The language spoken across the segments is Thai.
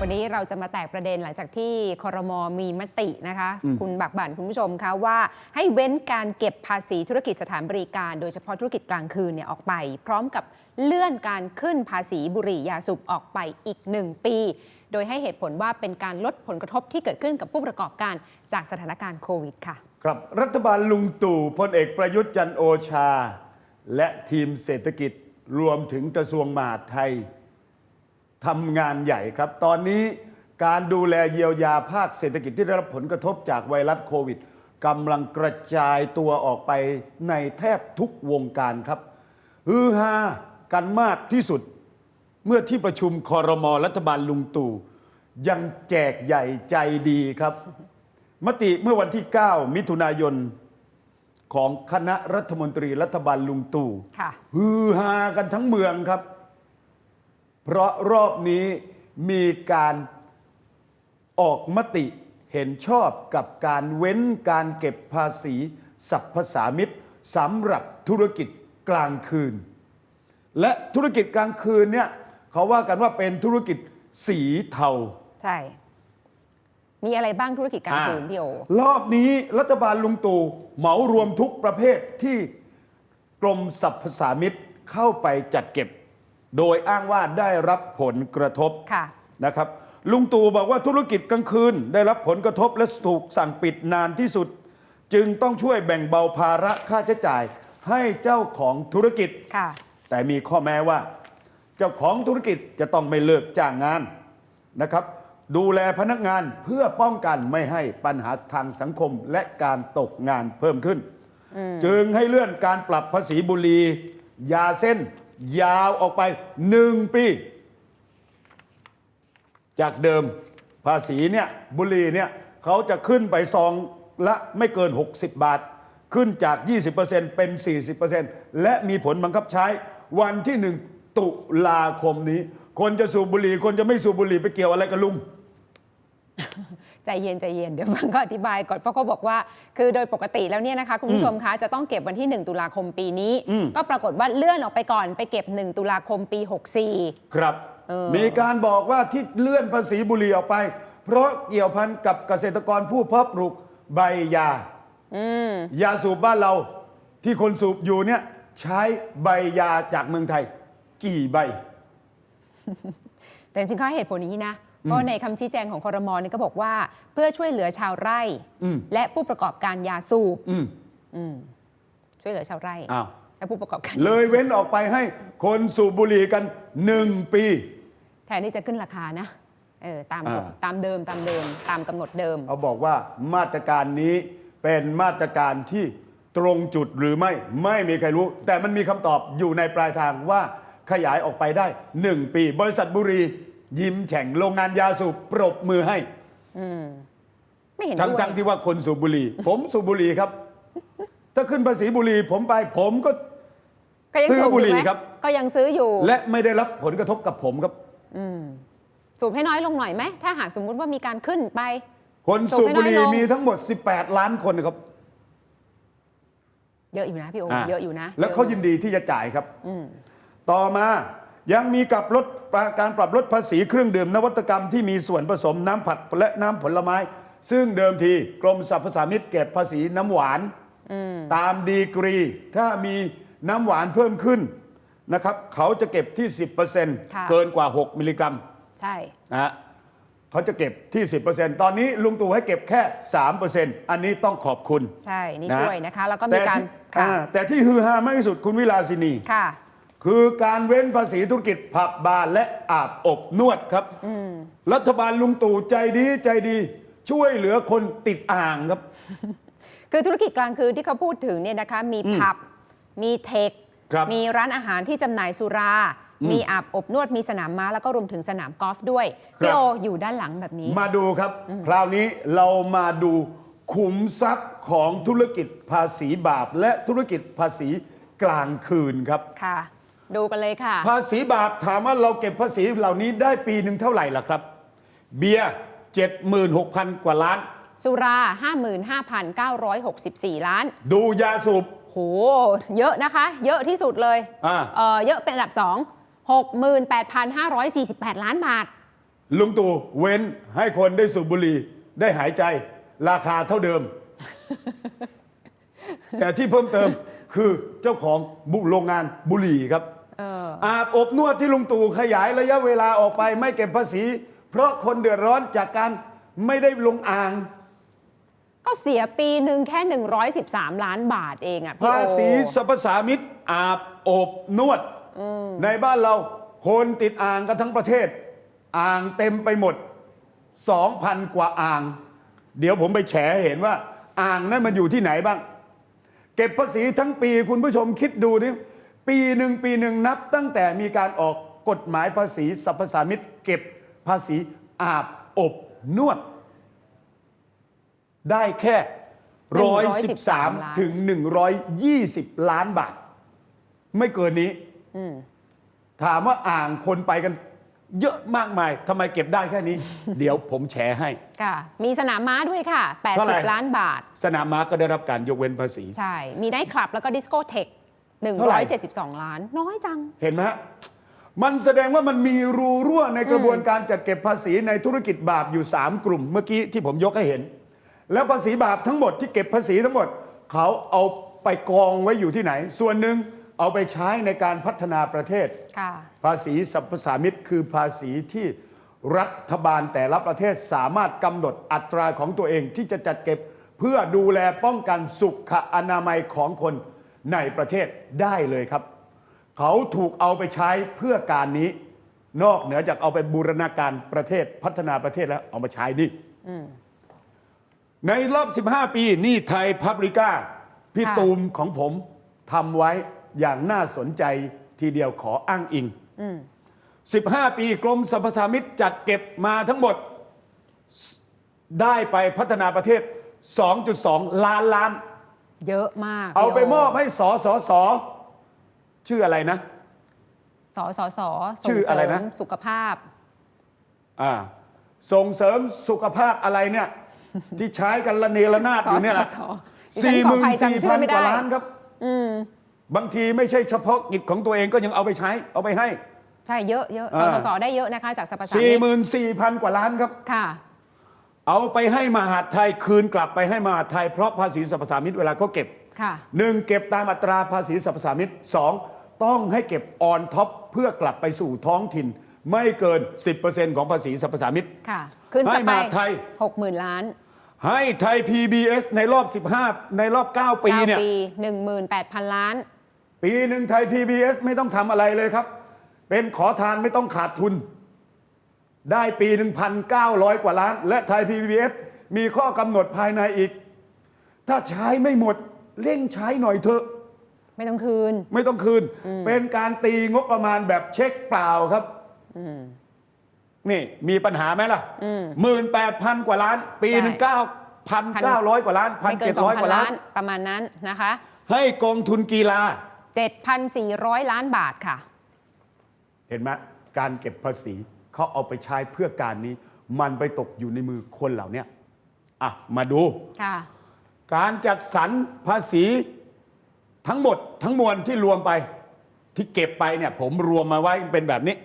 วันนี้เราจะมาแตกประเด็นหลังจากที่คอรมอมีมตินะคะอืมคุณบักบั่นคุณผู้ชมคะว่าให้เว้นการเก็บภาษีธุรกิจสถานบริการ โดยเฉพาะธุรกิจกลางคืนเนี่ยออกไป พร้อมกับเลื่อนการขึ้นภาษีบุหรี่ยาสูบออกไปอีก 1 ปี โดยให้เหตุผลว่าเป็นการลดผลกระทบที่เกิดขึ้นกับผู้ประกอบการจากสถานการณ์โควิดค่ะ ครับรัฐบาลลุงตู่พลเอกประยุทธ์จันทร์โอชา และทีมเศรษฐกิจรวมถึงกระทรวงมหาดไทย ทำงานใหญ่ครับ ตอนนี้การดูแลเยียวยาภาคเศรษฐกิจที่ได้รับผลกระทบจากไวรัสโควิดกำลังกระจายตัวออกไปในแทบทุกวงการครับฮือฮากันมากที่สุด เมื่อที่ประชุมคอรมอรัฐบาลลุงตู่ยังแจกใหญ่ใจดีครับ มติเมื่อวันที่ 9 มิถุนายนของคณะรัฐมนตรีรัฐบาลลุงตู่ค่ะฮือฮากันทั้งเมืองครับ เพราะรอบนี้มีการออกมติเห็นชอบกับการเว้นการเก็บภาษีสรรพสามิตสำหรับธุรกิจกลางคืน และธุรกิจกลางคืนเนี่ยเขาว่ากันว่าเป็นธุรกิจสีเทา ใช่ มีอะไรบ้างธุรกิจกลางคืนพี่โอรอบนี้รัฐบาลลุงตู่เหมารวมทุกประเภทที่กรมสรรพสามิตเข้าไปจัดเก็บ โดยอ้างว่าได้รับผลกระทบค่ะนะครับ ลุงตู่บอกว่าธุรกิจกลางคืน ได้รับผลกระทบและถูกสั่งปิดนานที่สุด จึงต้องช่วยแบ่งเบาภาระค่าใช้จ่ายให้เจ้าของธุรกิจค่ะแต่มีข้อแม้ว่า เจ้าของธุรกิจจะต้องไม่เลิกจ้างงานนะครับ ดูแลพนักงานเพื่อป้องกันไม่ให้ปัญหาทางสังคมและการตกงานเพิ่มขึ้น จึงให้เลื่อนการปรับภาษีบุหรี่ยาเส้น ยาวออกไปหนึ่งปี จากเดิมภาษีเนี่ยบุหรี่เนี่ยเขาจะขึ้นไปซองละไม่เกิน 60 บาท ขึ้นจาก 20%เป็น 40%และมีผลบังคับใช้วันที่หนึ่งตุลาคมนี้ คนจะสูบบุหรี่ คนจะไม่สูบบุหรี่ไปเกี่ยวอะไรกับลุง ใจเย็นใจเย็นเดี๋ยวฟังก็อธิบายก่อนเพราะเขาบอกว่าคือโดยปกติแล้วเนี่ยนะคะคุณผู้ชมคะจะต้องเก็บวันที่ 1 ตุลาคมปีนี้อืมก็ปรากฏว่าเลื่อนออกไปก่อนไปเก็บ 1 ตุลาคมปี 64 ครับเออมีการบอกว่าที่เลื่อนภาษีบุหรี่ออกไป เพราะเกี่ยวพันกับเกษตรกรผู้เพาะปลูกใบยาอืมยาสูบบ้านเราที่คนสูบอยู่เนี่ยใช้ใบยาจากเมืองไทย กี่ใบ แต่จริงๆเขาให้เหตุผลอย่างนี้นะ เพราะในคำชี้แจงของคอรมอนี่ก็บอกว่า เพื่อช่วยเหลือชาวไร่อืมและผู้ประกอบการยาสูบอืมอืมช่วยเหลือชาวไร่อ้าวและผู้ประกอบการเลยเว้นออกไปให้คนสูบบุหรี่กันหนึ่งปี แทนที่จะขึ้นราคานะเออตามอ่าตามเดิมตามเดิมตามกำหนดเดิมเขาบอกว่ามาตรการนี้เป็นมาตรการที่ตรงจุดหรือไม่ไม่มีใครรู้ แต่มันมีคำตอบอยู่ในปลายทางว่าขยายออกไปได้ 1 ปี บริษัทบุหรี ยิ้มแฉ่งโรงงานยาสูบปรบมือให้ไม่เห็นทั้งด้วยทั้งที่ว่าคนสูบบุหรี่ ผมสูบบุหรี่ครับ ถ้าขึ้นภาษีบุหรี่ผมไปผมก็ ก็ยังซื้อสูบบุหรี่ยู่ไหมครับ ก็ยังซื้ออยู่และไม่ได้รับผลกระทบกับผมครับสูบให้น้อยลงหน่อยไหมถ้าหากสมมุติว่ามีการขึ้นไป คนสูบบุหรี่สูบให้น้อยลง มีทั้งหมด 18 ล้านคนนะครับ เยอะอยู่นะพี่โออ่า เยอะอยู่นะแล้วเขาอะยินดีที่จะจ่ายครับ อืมต่อมา ยังมีกับลดการปรับลดภาษีเครื่องดื่มนวัตกรรมที่มีส่วนผสมน้ำผักและน้ำผลไม้ ซึ่งเดิมทีกรมสรรพสามิตเก็บภาษีน้ำหวานตามดีกรี ถ้ามีน้ำหวานเพิ่มขึ้นนะครับเขาจะเก็บที่ค่ะ10%เกินกว่า 6 มิลลิกรัม ใช่นะฮะเขาจะเก็บที่ 10%ตอนนี้ลุงตู่ให้เก็บแค่ 3%อันนี้ต้องขอบคุณ ใช่ นี่นะช่วยนะคะ แล้วก็มีแต่การที่ค่ะอ่าแต่ที่ฮือฮามากที่สุดคุณวิลาสินี ค่ะคือการเว้นภาษีธุรกิจผับบาร์และอาบอบนวดครับ รัฐบาลลุงตู่ใจดีใจดี ช่วยเหลือคนติดอ่างครับ คือธุรกิจกลางคืนที่เขาพูดถึงเนี่ยนะคะ มีผับ มีเทคครับมีร้านอาหารที่จำหน่ายสุรา มีอาบอบนวดมีสนามม้า แล้วก็รวมถึงสนามกอล์ฟด้วยครับพี่โออยู่ด้านหลังแบบนี้ มาดูครับ คราวนี้เรามาดูขุมทรัพย์ของธุรกิจภาษีบาป และธุรกิจภาษีกลางคืนครับค่ะ ดูกันเลยค่ะ ภาษีบาปถามว่าเราเก็บภาษีเหล่านี้ได้ปีหนึ่งเท่าไหร่ล่ะครับ เบียร์76,000 กว่าล้าน สุรา 55,964 ล้าน ดูยาสูบ โห เยอะนะคะ เยอะที่สุดเลยอ่า เออเยอะเป็นอันดับ 2 68,548 ล้านบาท ลุงตู่เว้นให้คนได้สูบบุหรี่ได้หายใจ ราคาเท่าเดิม แต่ที่เพิ่มเติมคือเจ้าของบุโรงงานบุหรี่ครับเอออาบอบนวดที่ลุงตู่ขยายระยะเวลาออกไปไม่เก็บภาษี เพราะคนเดือดร้อนจากการไม่ได้ลงอ่าง ก็เสียปีหนึ่งแค่ 113 ล้านบาทเองอะพี่ภาโอษีสรรพสามิตอาบอบนวด ในบ้านเราคนติดอ่างกันทั้งประเทศ อ่างเต็มไปหมด 2,000 กว่าอ่าง เดี๋ยวผมไปแฉให้เห็นว่า อ่างนั้นมันอยู่ที่ไหนบ้าง เก็บภาษีทั้งปีคุณผู้ชมคิดดูดิ ปีหนึ่งปีหนึ่งนับตั้งแต่มีการออกกฎหมายภาษีสรรพสามิตเก็บภาษีอาบอบนวด ได้แค่ 113 ถึง 120 ล้านบาท ไม่เกินนี้ ถามว่าอ่างคนไปกันเยอะมากมายทำไมเก็บได้แค่นี้ เดี๋ยวผมแชร์ให้ค่ะมีสนามม้าด้วยค่ะเท่าไหร่80 ล้านบาท สนามม้าก็ได้รับการยกเว้นภาษี ใช่ มีไนท์คลับแล้วก็ดิสโกเทค เท่าไหร่ 172 ล้าน น้อยจัง เห็นไหมฮะมันแสดงว่ามันมีรูรั่วในกระบวนการจัดเก็บภาษีในธุรกิจบาปอยู่ 3 กลุ่ม เมื่อกี้ที่ผมยกให้เห็น แล้วภาษีบาปทั้งหมดที่เก็บภาษีทั้งหมด เขาเอาไปกองไว้อยู่ที่ไหน ส่วนหนึ่งเอาไปใช้ในการพัฒนาประเทศ ค่ะ ภาษีสรรพสามิตคือภาษีที่รัฐบาลแต่ละประเทศสามารถกำหนดอัตราของตัวเองที่จะจัดเก็บ เพื่อดูแลป้องกันสุขอนามัยของคน ในประเทศได้เลยครับ เขาถูกเอาไปใช้เพื่อการนี้ นอกเหนือจากเอาไปบูรณาการประเทศพัฒนาประเทศแล้วเอามาใช้นี่ในรอบ 15 ปีหนี่ไทยพับริก้าพี่ค่ะตูมของผมทำไว้อย่างน่าสนใจทีเดียวขออ้างอิง 15 ปีกรมสรรพสามิตจัดเก็บมาทั้งหมดได้ไปพัฒนาประเทศ 2.2 ล้านล้าน เยอะมากเอาไปพี่โมอบให้สสสชื่ออะไรนะสสสชื่ออะไรนะส่งเสริมสุขภาพอ่าส่งเสริมสุขภาพอะไรเนี่ย ที่ใช้กันระเนระนาดอยู่เนี่ยสสสสี่ดิหฉัมื่ขอนอภัยสี่จำชื่พัอนไม่กได้ว่าล้านครับบางทีไม่ใช่เฉพาะกิจของตัวเองก็ยังเอาไปใช้ เอาไปให้ ใช่เยอะเยอะอ่าสสสได้เยอะนะคะจากสรรพสาสี่มิหตมื่นสี่พันกว่าล้านครับค่ะ เอาไปให้มหาดไทยคืนกลับไปให้มหาดไทยเพราะภาษีสรรพสามิตเวลาเขาเก็บค่ะหนึ่งเก็บตามอัตราภาษีสรรพสามิตสองต้องให้เก็บออนท็อปเพื่อกลับไปสู่ท้องถิ่น ไม่เกิน 10%ของภาษีสรรพสามิตค่ะขึ้นกลับให้ไปมาไทย หกหมื่นล้านให้ไทย PBS ในรอบ 15 ในรอบ 9 ปีเก้าเนี่ย ปีหนึ่งหมื่นแปดพันล้าน ปีหนึ่งไทย PBS ไม่ต้องทำอะไรเลยครับ เป็นขอทานไม่ต้องขาดทุน ได้ปีหนึ่งพันเก้าร้อยกว่าล้าน และไทย PBS มีข้อกำหนดภายในอีก ถ้าใช้ไม่หมดเร่งใช้หน่อยเถอะ ไม่ต้องคืน ไม่ต้องคืน เป็นการตีงบประมาณแบบเช็คเปล่าครับนี่มีปัญหาไหมล่ะหมื่นแปดพันกว่าล้าน ปีหนึ่งใช่เก้าพันเก้าร้อยกว่าล้านพันไม่เกิเจ็นดสองร้อยพักนว่าล้าล้านนประมาณนั้นนะคะ ให้กองทุนกีฬา7,400ล้านบาทค่ะ เห็นไหมการเก็บภาษี เขาเอาไปใช้เพื่อการนี้ มันไปตกอยู่ในมือคนเหล่าเนี้ยอะมาดู ค่ะการจัดสรรภาษีทั้งหมดทั้งมวลที่รวมไปที่เก็บไปเนี่ย ผมรวมมาไว้เป็นแบบนี้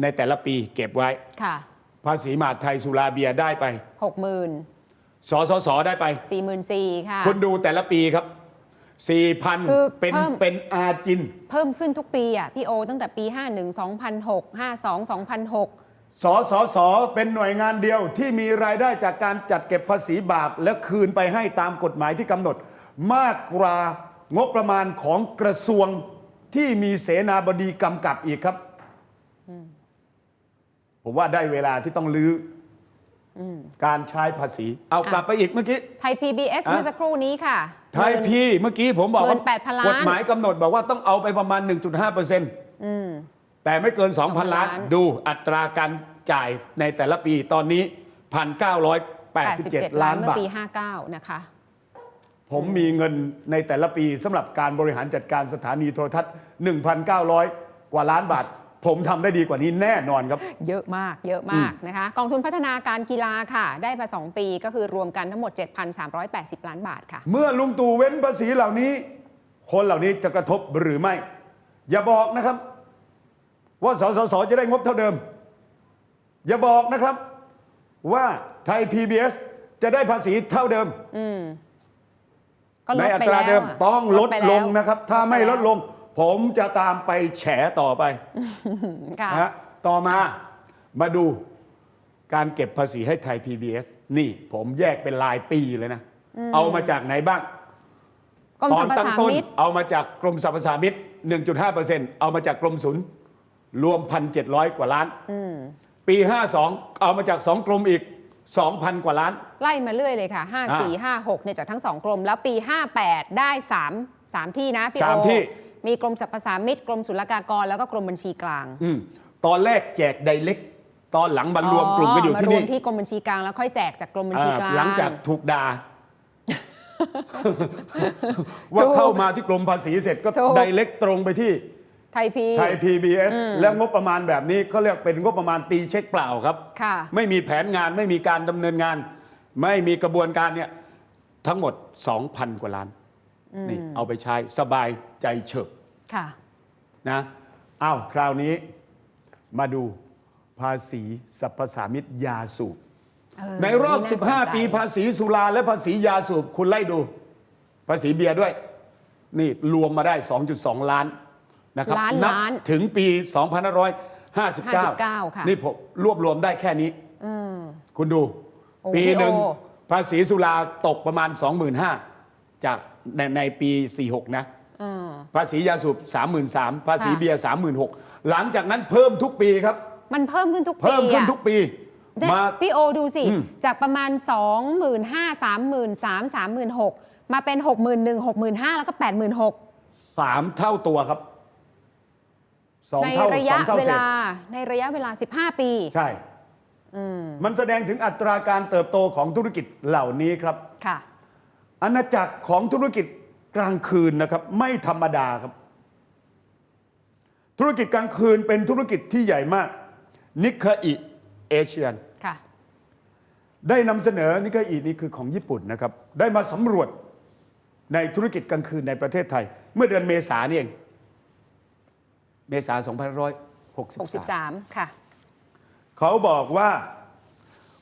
ในแต่ละปีเก็บไว้ ค่ะภาษีมหาดไทยสุราเบียร์ได้ไป60,000สสสได้ไป44,000ค่ะ คุณดูแต่ละปีครับ คือ4,000 เป็นเพิ่ม เป็นอาจิน เพิ่มขึ้นทุกปีอะพี่โอ ตั้งแต่ปี 51 2006 52 2006 สสส เป็นหน่วยงานเดียวที่มีรายได้จากการจัดเก็บภาษีบาป และคืนไปให้ตามกฎหมายที่กำหนด มากกว่างบประมาณของกระทรวงที่มีเสนาบดีกำกับอีกครับ ผมว่าได้เวลาที่ต้องลื้ออการใช้ภาษี เอากลับไปอีกเมื่อกี้ ไทย PBS อะเมื่อสักครู่นี้ค่ะ ไทยพีเมื่อกี้ผมบอกว่า18,000ล้าน กฎหมายกำหนดบอกว่าต้องเอาไปประมาณ 1.5เปอร์เซ็นต์แต่ไม่เกิน 2,000 ล้าน ล้านดูอัตราการจ่ายในแต่ละปีตอนนี้ 1,987ล้านเมื่อบาท ปี 59 นะคะ ผมมีเงินในแต่ละปีสำหรับการบริหารจัดการสถานีโทรทัศน์ 1,900 กว่าล้านบาท ผมทำได้ดีกว่านี้แน่นอนครับ เยอะมากเยอะมากนะคะ กองทุนพัฒนาการกีฬาค่ะ ได้มา 2 ปีก็คือรวมกันทั้งหมด 7,380 ล้านบาทค่ะ เมื่อลุงตู่เว้นภาษีเหล่านี้ คนเหล่านี้จะกระทบหรือไม่ อย่าบอกนะครับ ว่าสสสจะได้งบเท่าเดิม อย่าบอกนะครับ ว่าไทย PBS จะได้ภาษีเท่าเดิมก็ลในดอัไปตราแล้วเดิมอะต้องลดไปลแวงนะครับ ถ้าไม่ลดลง ผมจะตามไปแฉต่อไปค่ะนะฮะต่อมามาดูการเก็บภาษีให้ไทย PBS นี่ผมแยกเป็นรายปีเลยนะ เอามาจากไหนบ้าง กรมตสอรนรพตั้งสาต้นมิตเอามาจากกรมสรรพสามิต1.5%เอามาจากกรมศุลรวม 1,700 กว่าล้านปี 52 เอามาจาก 2 กรมอีก 2,000 กว่าล้าน ไล่มาเรื่อยเลยค่ะ 5 4 5 6เนี่ยจากทั้งสองกรมแล้วปี 58 ได้ 3 3 ที่นะพี่สามโอที่ มีกรมสรรพสามิตกรมศุลกากรแล้วก็กรมบัญชีกลางอืมตอนแรกแจกไดเล็กตอนหลังมารวมกลุ่มกันอยู่ที่มารวนี่มที่กรมบัญชีกลางแล้วค่อยแจกจากกรมบัญชีกลางอ่าหลังจากถูกด่าว่าเข้ามาที่กรมภาษีเสร็จก็ถูกไดเล็กตรงไปที่ไทยพีไทย PBS แล้วงบประมาณแบบนี้เขาเรียกเป็นงบประมาณตีเช็คเปล่าครับค่ะไม่มีแผนงานไม่มีการดำเนินงาน ไม่มีกระบวนการเนี่ยทั้งหมด 2,000 กว่าล้าน นี่เอาไปใช้สบายใจเฉิบค่ะนะอ้าวคราวนี้มาดูภาษีสรรพสามิตยาสูบเออในรอบนี่น่าสนใจ15 ปีภาษีสุราและภาษียาสูบคุณไล่ดู ภาษีเบียร์ด้วย นี่รวมมาได้ 2.2 ล้านนะครับล้านนัล้านถึงปี 2559 59 ค่ะนี่ผมรวบรวมได้แค่นี้ คุณดูโอ้ปีหนึ่งพี่โอภาษีสุราตกประมาณ 25,000จาก ในในปี 46 นะอืมภาษียาสูบ33,000ภาษีค่ะเบียร์36,000หลังจากนั้นเพิ่มทุกปีครับ มันเพิ่มขึ้นทุกปีเพิ่มขึ้นอะทุกปีเนี่ยมา พี่โอดูสิ อืม จากประมาณ 2 5 0 0 0 3 3 3 3 6 0 0มาเป็น 61 65,000แล้วก็ 86,000 สามเท่าตัวครับสองในเท่าระสยะองเท่าเวเศษลาในระยะเวลา 15 ปี ใช่มันแสดงถึงอัตราการเติบโตของธุรกิจเหล่านี้ครับ ค่ะ อาณาจักรของธุรกิจกลางคืนนะครับ ไม่ธรรมดาครับ ธุรกิจกลางคืนเป็นธุรกิจที่ใหญ่มาก นิเคอิเอเชียนค่ะได้นำเสนอนิเคอินี่คือของญี่ปุ่นนะครับ ได้มาสำรวจในธุรกิจกลางคืนในประเทศไทย เมื่อเดือนเมษานี่เองเมษา2563 63 ค่ะ เขาบอกว่า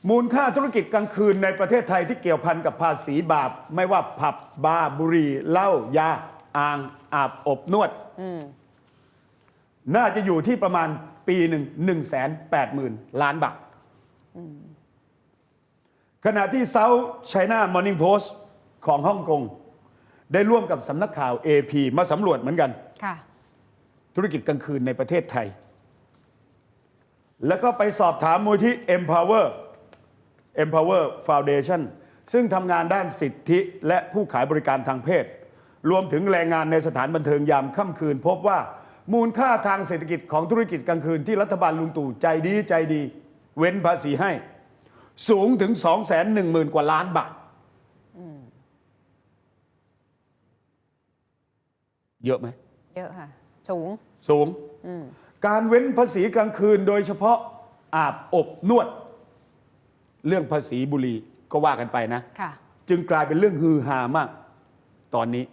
มูลค่าธุรกิจกลางคืนในประเทศไทยที่เกี่ยวพันกับภาษีบาป ไม่ว่าผับบาร์บุหรี่เหล้ายาอ่างอาบอบนวด น่าจะอยู่ที่ประมาณปีหนึ่งหนึ่งแสนแปดหมื่นล้านบาทขณะที่ South China Morning Post ของฮ่องกง ได้ร่วมกับสำนักข่าว AP มาสำรวจเหมือนกันค่ะธุรกิจกลางคืนในประเทศไทย แล้วก็ไปสอบถามมูลที่ Empower Empower Foundation ซึ่งทำงานด้านสิทธิและผู้ขายบริการทางเพศ รวมถึงแรงงานในสถานบันเทิงยามค่ำคืน พบว่ามูลค่าทางเศรษฐกิจของธุรกิจกลางคืนที่รัฐบาลลุงตู่ใจดีใจดี เว้นภาษีให้ สูงถึง 2 1 0 0 0 0 กว่าล้านบาทเยอะไหม เยอะค่ะ สูง สูง การเว้นภาษีกลางคืนโดยเฉพาะอาบอบนวด เรื่องภาษีบุหรี่ก็ว่ากันไปนะ ค่ะ จึงกลายเป็นเรื่องฮือฮามาก ตอนนี้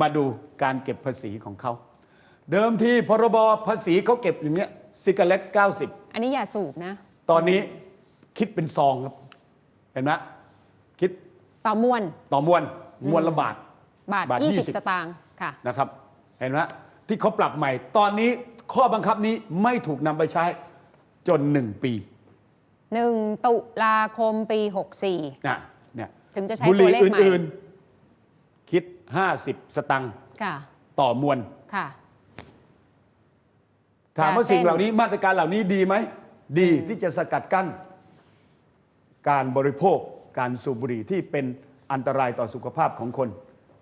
มาดูการเก็บภาษีของเขา เดิมที่พรบภาษีเขาเก็บอย่างเงี้ยซิกาเล็ต90 อันนี้อย่าสูบนะ ตอนนี้คิดเป็นซองครับ เห็นไหมคิดต่อมวน ต่อมวนมวนละบาท บาท บาท20 20 สตางค์ค่ะ นะครับ เห็นไหมที่เขาปรับใหม่ ตอนนี้ข้อบังคับนี้ไม่ถูกนำไปใช้จน หนึ่งปี1ตุลาคมปี 64นะเนี่ยถึงจะใช้บุหรี่ตัวเลขใหม่อื่นๆ คิด 50 สตังค์ค่ะต่อมวล ค่ะ ถามว่าแต่สิ่งเส้นเหล่านี้มาตรการเหล่านี้ดีไหม ดีที่จะสกัดกั้น การบริโภคการสูบบุหรี่ที่เป็นอันตรายต่อสุขภาพของคน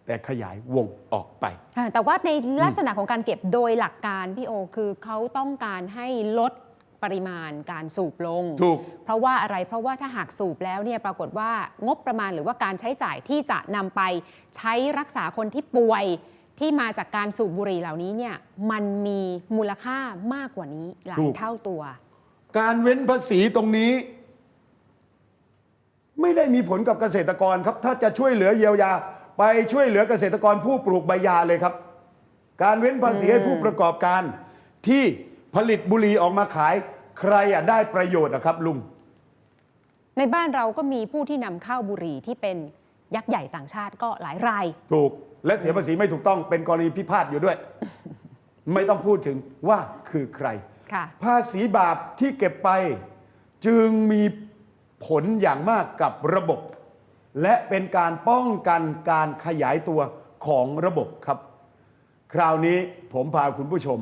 แต่ขยายวงออกไปอ่าแต่ว่าในลักษณะของการเก็บโดยหลักการพี่โอคือเขาต้องการให้ลด ปริมาณการสูบลง ถูก เพราะว่าอะไรเพราะว่าถ้าหากสูบแล้วเนี่ยปรากฏว่างบประมาณหรือว่าการใช้จ่ายที่จะนำไปใช้รักษาคนที่ป่วยที่มาจากการสูบบุหรี่เหล่านี้เนี่ยมันมีมูลค่ามากกว่านี้หลาถูยก เท่าตัว การเว้นภาษีตรงนี้ ไม่ได้มีผลกับเกษตรกรครับ ถ้าจะช่วยเหลือเยียวยา ไปช่วยเหลือเกษตรกรผู้ปลูกใบยาเลยครับ การเว้นภาษีให้ผู้ประกอบการที่ผลิตบุหรี่ออกมาขาย ใครอะได้ประโยชน์นะครับลุง ในบ้านเราก็มีผู้ที่นำเข้าบุหรี่ที่เป็นยักษ์ใหญ่ต่างชาติก็หลายราย ถูกและเสียภาษีไม่ถูกต้องเป็นกรณีพิพาทอยู่ด้วย ไม่ต้องพูดถึงว่าคือใคร ค่ะ ภาษีบาปที่เก็บไป จึงมีผลอย่างมากกับระบบ และเป็นการป้องกันการขยายตัวของระบบครับ คราวนี้ผมพาคุณผู้ชม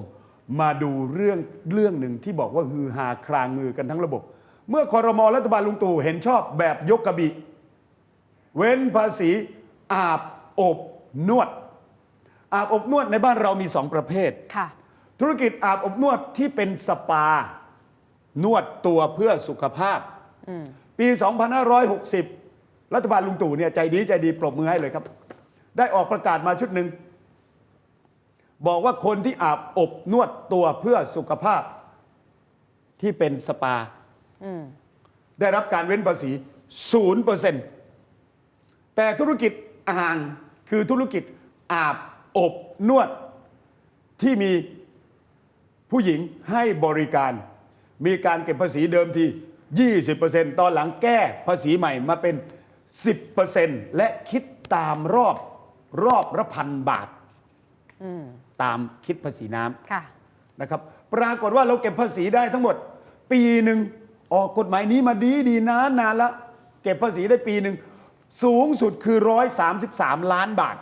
มาดูเรื่องเรื่องหนึ่งที่บอกว่าฮือฮาครางงือกันทั้งระบบ เมื่อคอรมอรัฐบาลลุงตู่เห็นชอบแบบยกกระบิเว้นภาษีอาบอบนวด อาบอบนวดในบ้านเรามีสองประเภทค่ะธุรกิจอาบอบนวดที่เป็นสปา นวดตัวเพื่อสุขภาพ ปี 2560 รัฐบาลลุงตู่เนี่ยใจดีใจดีปรบมือให้เลยครับ ได้ออกประกาศมาชุดหนึ่ง บอกว่าคนที่อาบอบนวดตัวเพื่อสุขภาพที่เป็นสปา ได้รับการเว้นภาษี0%แต่ธุรกิจอ่างคือธุรกิจอาบอบนวดที่มีผู้หญิงให้บริการ มีการเก็บภาษีเดิมที20%ตอนหลังแก้ภาษีใหม่มาเป็น 10%และคิดตามรอบรอบละพันบาท ตามคิดภาษีน้ำค่ะนะครับ ปรากฏว่าเราเก็บภาษีได้ทั้งหมด ปีหนึ่งออกกฎหมายนี้มาดีดีนานนานละเก็บภาษีได้ปีหนึ่งสูงสุดคือ 133 ล้านบาท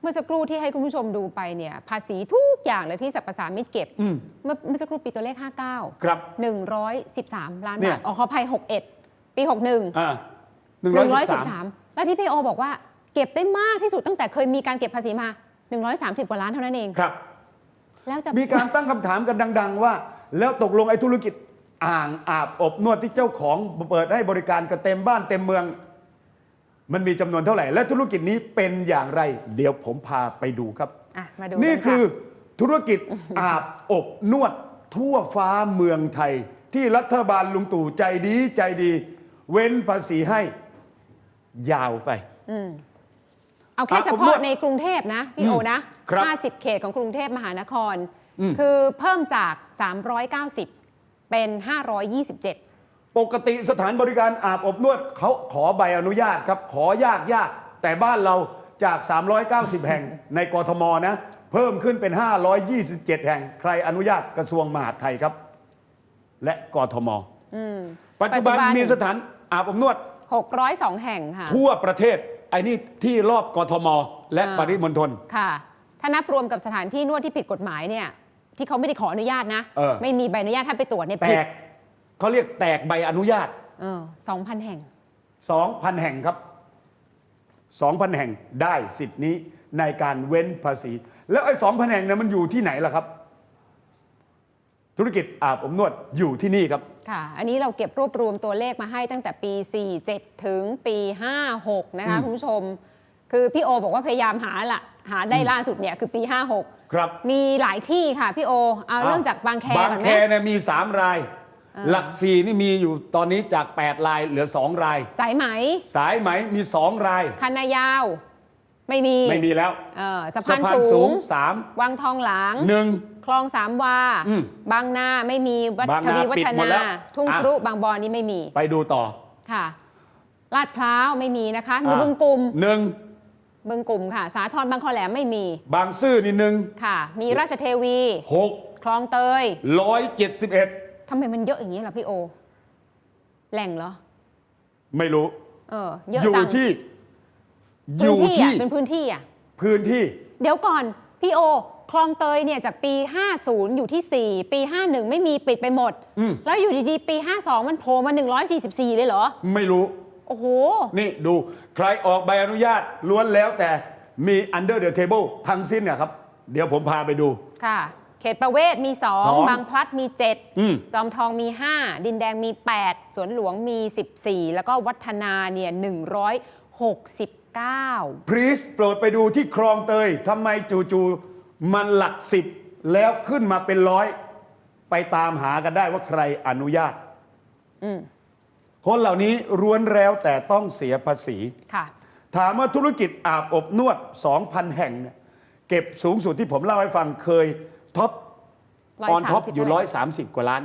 เมื่อสักครู่ที่ให้คุณผู้ชมดูไปเนี่ยภาษีทุกอย่างเลยที่สรรพสามิตเก็บอืม เมื่อเมื่อสักครู่ปีตัวเลข 59 ครับ 113 ล้านเนี่บาย ทอ๋อขออภัย 61 ปี 61 อ่า113แล้วที่พี่โอบอกว่าเก็บได้มากที่สุดตั้งแต่เคยมีการเก็บภาษีมา 130 กว่าล้านเท่านั้นเอง ครับ แล้วจะมีการตั้งคำถามกันดัง ๆ ว่า แล้วตกลงไอ้ธุรกิจอ่างอาบอบนวดที่เจ้าของเปิดให้บริการกันเต็มบ้านเต็มเมือง มันมีจำนวนเท่าไหร่ และธุรกิจนี้เป็นอย่างไร เดี๋ยวผมพาไปดูครับ อะมาดูนี่กัะคือธุรกิจอาบอบนวดทั่วฟ้าเมืองไทย ที่รัฐบาลลุงตู่ใจดีใจดี เว้นภาษีให้ ยาวไป เอาแค่อะเฉผมนพาะวดในกรุงเทพนะพี่โอนะครับ50 เขตของกรุงเทพมหานครอืมคือเพิ่มจาก 390 เป็น 527 ปกติสถานบริการอาบอบนวดเขาขอใบอนุญาตครับ ขอยากยาก แต่บ้านเราจาก 390 แห่งในกทมนะ เพิ่มขึ้นเป็น 527 แห่ง ใครอนุญาตกระทรวงมหาดไทยครับ และกทมปัจจุบันปัจจุบันมีสถานอาบอบนวด 602 แห่งค่ะทั่วประเทศ ไอ้นี่ที่รอบกทม และอ่าปริมณฑล ค่ะ ถ้านับรวมกับสถานที่นวดที่ผิดกฎหมายเนี่ย ที่เขาไม่ได้ขออนุญาตนะ เออ ไม่มีใบอนุญาตถ้าไปตรวจเนี่ยแตผิดกเขาเรียกแตกใบอนุญาตเออ2,000แห่ง 2,000 แห่งครับ 2,000 แห่งได้สิทธิ์นี้ในการเว้นภาษี แล้วไอ้2,000 แห่งเนี่ยมันอยู่ที่ไหนล่ะครับ ธุรกิจอาบอบนวดอยู่ที่นี่ครับ ค่ะ อันนี้เราเก็บรวบรวมตัวเลขมาให้ตั้งแต่ปี 47 ถึงปี 56 นะคะคุณผู้ชม คือพี่โอบอกว่าพยายามหาละหาได้ล่าสุดเนี่ยคือปี 56 ครับ มีหลายที่ค่ะพี่โอ เอาเริ่มจากบางแคบางก่อนไหแคมเนี่ยมี 3 ราย หลักสี่นี่มีอยู่ตอนนี้จาก 8 รายเหลือ 2 ราย สายไหม สายไหมมี 2 ราย คันนายาว ไม่มี ไม่มีแล้วเออสะสะพานพานสูสูงงวังทองหลาง3หนึ่ง คลองสามวา อืมบางนาไม่มีวัดบางทนาวีวัปิดฒหมดแล้นาวทุ่งอะ ครุบางบอนนี่ไม่มีไปดูต่อค่ะลาดพร้าวไม่มีนะคะ มีอะบึงกลุ่มหนึ่งบึงกลุ่มค่ะ สาทรบางคอแหลมไม่มีบางซื่อนี่หนึ่งค่ะ มีราชเทวี หกคลองเตยร้อยเจ็ดสิบเอ็ดทำไมมันเยอะอย่างนี้ล่ะพี่โอ แหล่งเหรอ ไม่รู้ เออ เยอะอยู่จังที่อพื้นยู่ที่ที่อะเป็นพื้นที่อะ พื้นที่ เดี๋ยวก่อน พี่โอ คลองเตยเนี่ยจากปี 50 อยู่ที่ 4 ปี 51 ไม่มีปิดไปหมด อืม แล้วอยู่ดีๆ ปี 52 มันโผล่มา 144 เลยเหรอ ไม่รู้ โอ้โห นี่ดูใครออกใบอนุญาตล้วนแล้วแต่มี under the table ทั้งสิ้นเนะครับ เดี๋ยวผมพาไปดู ค่ะ เขตประเวศมี สอง2 บางพลัดมี อืม 7 จอมทองมี 5 ดินแดงมี 8 สวนหลวงมี 14 แล้วก็วัฒนาเนี่ย169 พรีสโปรดไปดูที่คลองเตยทำไมจู่ๆ มันหลักสิบแล้วขึ้นมาเป็นร้อย ไปตามหากันได้ว่าใครอนุญาตคนเหล่านี้ร้วนแล้วแต่ต้องเสียภาษี ค่ะ ถามว่าธุรกิจอาบอบนวด 2,000 แห่งเนี่ยเก็บสูงสุดที่ผมเล่าให้ฟังเคยท็อปออนท็อป130อยู่130 กว่าล้าน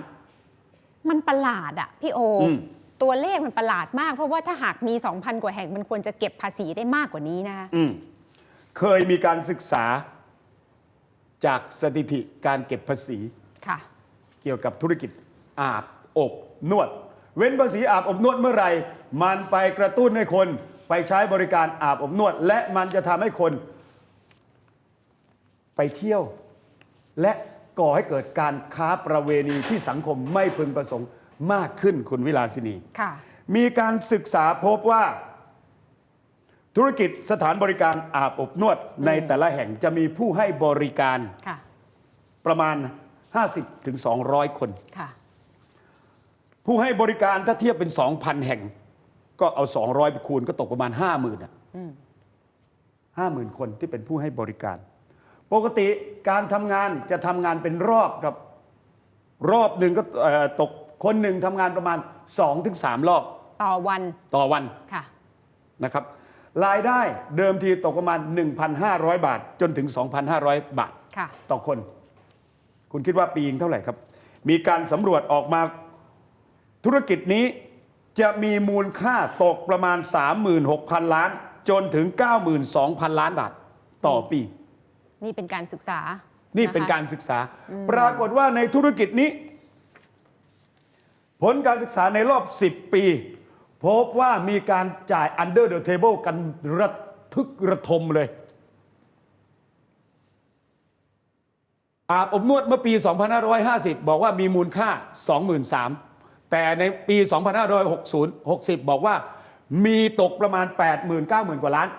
มันประหลาดอะพี่โออม ตัวเลขมันประหลาดมาก เพราะว่าถ้าหากมี 2,000 กว่าแห่งมันควรจะเก็บภาษีได้มากกว่านี้นะคะ อืมเคยมีการศึกษา จากสถิติการเก็บภาษี ค่ะ เกี่ยวกับธุรกิจอาบอบนวด เว้นภาษีอาบอบนวดเมื่อไหร่มันไปกระตุ้นให้คนไปใช้บริการอาบอบนวด และมันจะทำให้คน ไปเที่ยว และก่อให้เกิดการค้าประเวณีที่สังคมไม่พึงประสงค์มากขึ้นคุณวิลาสินี ค่ะ มีการศึกษาพบว่า ธุรกิจสถานบริการอาบอบนวดในแต่ละแห่งจะมีผู้ให้บริการค่ะ ประมาณ 50ถึง200 คน ค่ะ ผู้ให้บริการถ้าเทียบเป็น 2,000 แห่ง ก็เอา 200ไปคูณก็ตกประมาณ 50,000อะห้าหมื่นคนที่เป็นผู้ให้บริการ ปกติการทำงานจะทำงานเป็นรอบกับ รอบหนึ่งก็เอ่อตกคนหนึ่งทำงานประมาณ 2-3 รอบต่อวัน ต่อวัน ค่ะ นะครับ รายได้เดิมทีตกประมาณ 1,500 บาท จนถึง 2,500 บาทค่ะต่อคน คุณคิดว่าปีนึงเท่าไหร่ครับ มีการสำรวจออกมาธุรกิจนี้จะมีมูลค่าตกประมาณ 36,000 ล้าน จนถึง 92,000 ล้านบาทต่อปี นี่เป็นการศึกษา นี่นี่เป็นการศึกษา ปรากฏว่าในธุรกิจนี้ ผลการศึกษาในรอบ 10 ปี พบว่ามีการจ่าย under the table กันระทึกระทมเลย อาบอบนวดเมื่อปี 2550 บอกว่ามีมูลค่า 23,000 แต่ในปี 2560 60 บอกว่ามีตกประมาณ 80,000 90,000 กว่าล้าน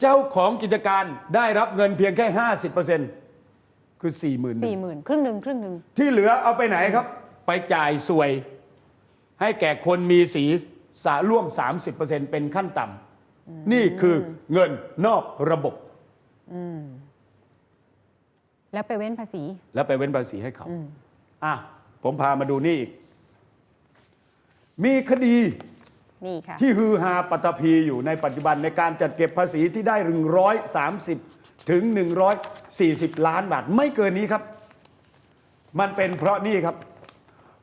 เจ้าของกิจการได้รับเงินเพียงแค่ 50%คือ 40,000 สี่หมื่นครึ่งหนึ่งครึ่งหนึ่งที่เหลือเอาไปไหนครับ ไปจ่ายสวย ให้แก่คนมีสี สาร่วม 30%เป็นขั้นต่ำนี่คือเงินนอกระบบ แล้วไปเว้นภาษี แล้วไปเว้นภาษีให้เขาอะผมพามาดูนี่อีก มีคดีนี่ค่ะที่ฮือฮาปัตตภีอยู่ในปัจจุบันในการจัดเก็บภาษีที่ได้ 130 ถึง 140 ล้านบาท ไม่เกินนี้ครับ มันเป็นเพราะนี่ครับ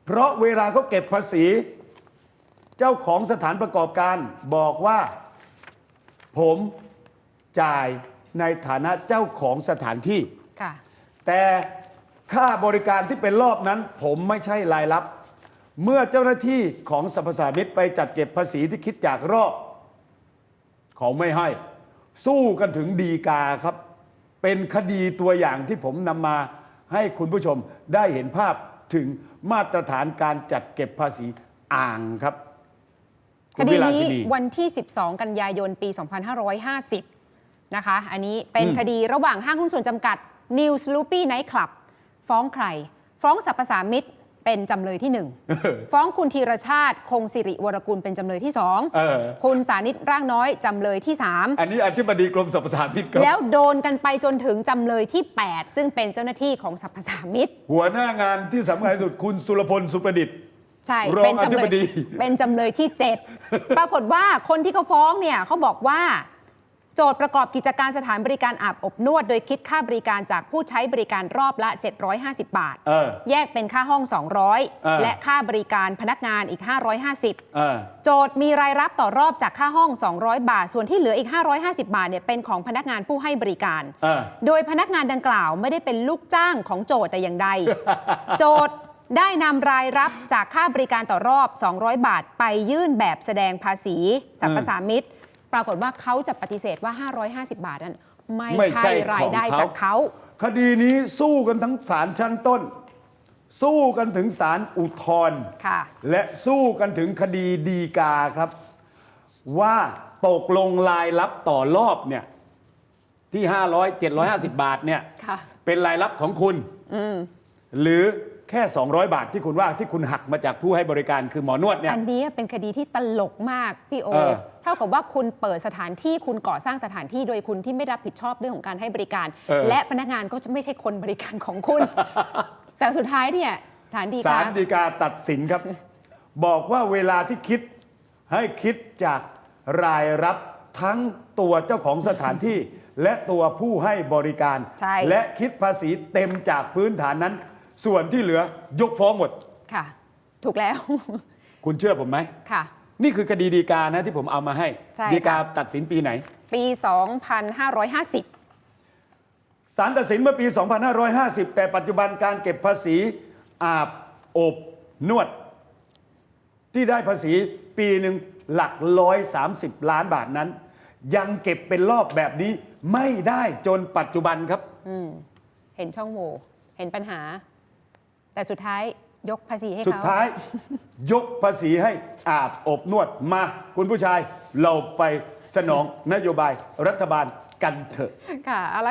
เพราะเวลาเขาเก็บภาษี เจ้าของสถานประกอบการบอกว่า ผมจ่ายในฐานะเจ้าของสถานที่ ค่ะ แต่ค่าบริการที่เป็นรอบนั้น ผมไม่ใช่รายรับ เมื่อเจ้าหน้าที่ของสรรพสามิตไปจัดเก็บภาษีที่คิดจากรอบเขาไม่ให้ สู้กันถึงดีกาครับ เป็นคดีตัวอย่างที่ผมนำมาให้คุณผู้ชมได้เห็นภาพถึงมาตรฐานการจัดเก็บภาษีอ่างครับ คดีวิลานี้สินีวันที่ 12 กันยายนปี 2550 นะคะ อันนี้เป็นคดีระหว่างห้างหุ้นส่วนจำกัด New Sloopy Night Club ฟ้องใคร ฟ้องสรรพสามิตเป็นจำเลยที่1ฟ้องคุณธีรชาติ คงสิริวรกุลเป็นจำเลยที่เออ2คุณสานิตร่างน้อย จำเลยที่3อันนี้อธิบดีกรมสรรพสามิตครับแล้วโดนกันไปจนถึงจำเลยที่ 8 ซึ่งเป็นเจ้าหน้าที่ของสรรพสามิตหัวหน้างานที่สำคัญที่สุดคุณสุรพลสุประดิษฐ์ ใช่รองเป็นจำอธิเลบยดี เป็นจำเลยที่ 7 ปรากฏว่าคนที่เขาฟ้องเนี่ยเขาบอกว่า โจทย์ประกอบกิจการสถานบริการอาบอบนวด โดยคิดค่าบริการจากผู้ใช้บริการรอบละ 750 บาท เออ แยกเป็นค่าห้อง เออ 200 และค่าบริการพนักงานอีก 550 เออ โจทย์มีรายรับต่อรอบจากค่าห้อง 200 บาท ส่วนที่เหลืออีก 550 บาทเนี่ยเป็นของพนักงานผู้ให้บริการ เออ โดยพนักงานดังกล่าวไม่ได้เป็นลูกจ้างของโจทย์แต่อย่างใด โจทย์ ได้นำรายรับจากค่าบริการต่อรอบ 200 บาท ไปยื่นแบบแสดงภาษีสรรพสามิตปรากฏว่าเขาจะปฏิเสธว่า 550 บาทนั้นไม่ไม่ใช่ใช่รายได้ของเขา จากเขา คดีนี้สู้กันทั้งศาลชั้นต้น สู้กันถึงศาลอุทธรณ์ค่ะ และสู้กันถึงคดีดีกาครับ ว่าตกลงรายรับต่อรอบเนี่ยที่ 500 750 บาทเนี่ยค่ะ เป็นรายรับของคุณ หรือ แค่ 200 บาทที่คุณว่าที่คุณหักมาจากผู้ให้บริการคือหมอนวดเนี่ยอันนี้เป็นคดีที่ตลกมากพี่โอเออเท่ากับว่าคุณเปิดสถานที่คุณก่อสร้างสถานที่โดยคุณที่ไม่รับผิดชอบเรื่องของการให้บริการ เออ และพนักงานก็จะไม่ใช่คนบริการของคุณ แต่สุดท้ายเนี่ยศาลฎีศากา ลฎีกาตัดสินครับ บอกว่าเวลาที่คิดให้คิดจากรายรับทั้งตัวเจ้าของสถานที่ และตัวผู้ให้บริการ ใช่ และคิดภาษีเต็มจากพื้นฐานนั้น ส่วนที่เหลือยกฟ้องหมด ค่ะ ถูกแล้ว คุณเชื่อผมไหม ค่ะ นี่คือคดีดีกานะที่ผมเอามาให้ ใช่ดีกาค่ะตัดสินปีไหน ปี 2550 ศาลตัดสินเมื่อปี 2550 แต่ปัจจุบันการเก็บภาษีอาบอบ นวด ที่ได้ภาษีปีหนึ่งหลักร้อยสามสิบล้านบาทนั้น ยังเก็บเป็นรอบแบบนี้ไม่ได้จนปัจจุบันครับ เห็นช่องโหว่เห็นปัญหา แต่สุดท้ายยกภาษีให้สุดเขาท้าย ยกภาษีให้อาบอบนวดมา คุณผู้ชายเราไปสนองนโยบายรัฐบาลกันเถอะ ค่ะเอาละ